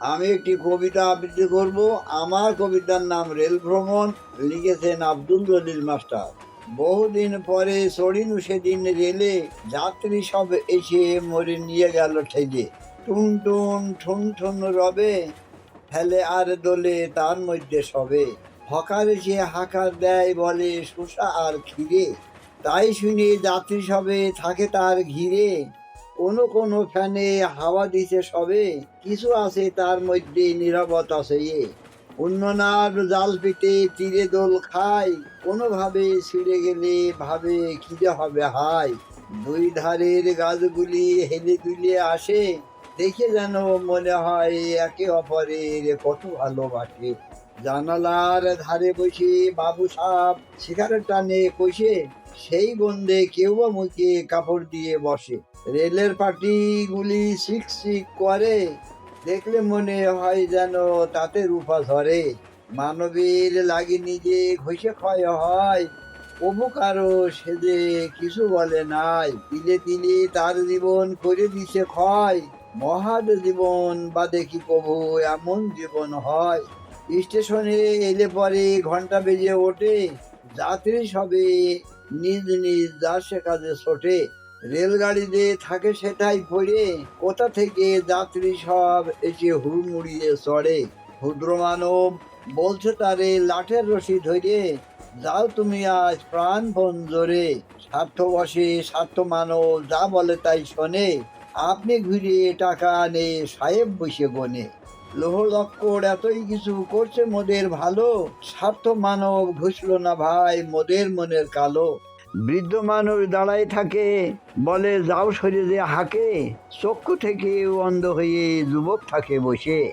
আমি একটি কবিতা আবৃত্তি করব। আমার কবিতার নাম রেল ভ্রমণ, লিখেছেন আব্দুল জলিল মাস্টার। বহুদিন পরে সরিনু সেদিন রেলে যাত্রী সব এসে মরে নিয়ে গেল ঠেলে। টুন টুন ঠুন ঠুন রবে, ফেলে আর দোলে তার মধ্যে সবে। হকার এসে হাকার দেয় বলে শোষা আর ক্ষীরে, তাই শুনে যাত্রী সবে থাকে তার ঘিরে। কোনো কোনো ফ্যানে হাওয়া দিছে সবে। কিছু আছে তার মধ্যে নিরবতা সে অন্যনার জাল পেটে তীরে দোল খায়। কোনোভাবে ছিঁড়ে গেলে ভাবে খিদে হবে হাই দুই ধারের গাছগুলি হেলে দুলে আসে। দেখে যেন মনে হয় একে অপরের কত ভালোবাসে। জানালার ধারে বসে বাবু সাপ সিগারেট টানে কষে। সেই গন্ধে কেউ বা মুখে কাপড় দিয়ে বসে। রেলের পাটিগুলি শিক শিক করে, দেখলে মনে হয় যেন তাতে রূপা ধরে। মানবীর লাগি নিজে ঘষে ক্ষয় হয় কারও সেজে কিছু বলে নাই। তিলে তিলে তার জীবন করে দিছে ক্ষয় মহাদ জীবন বা দেখি প্রভু এমন জীবন হয়? স্টেশনে এলে পরে ঘণ্টা বেজে ওঠে, যাত্রী সবে নিজ নিজ যার সে কাজে ছোটে। রেলগাড়িতে থাকে সেটাই পড়ে। কোথা থেকে যাত্রী সব এসে হুড়মুড়িয়ে চড়ে। ক্ষুদ্র মানব বলছে তারে, লাঠের রশি ধরে, যাও তুমি আজ প্রাণপণ জোরে। স্বার্থ বসে স্বার্থ মানব যা বলে তাই শোনে। আপনি ঘুরে টাকা আনে, সাহেব বসে গনে লোহ লক্কর এতই কিছু করছে মোদের ভালো। স্বার্থ মানব ঘুষলো না ভাই মোদের মনের কালো। বৃদ্ধ মানুষ দাঁড়ায় থাকে, বলে যাও শরীরে হাকে। চক্ষু থেকে অন্ধ হয়ে যুবক থাকে বসে।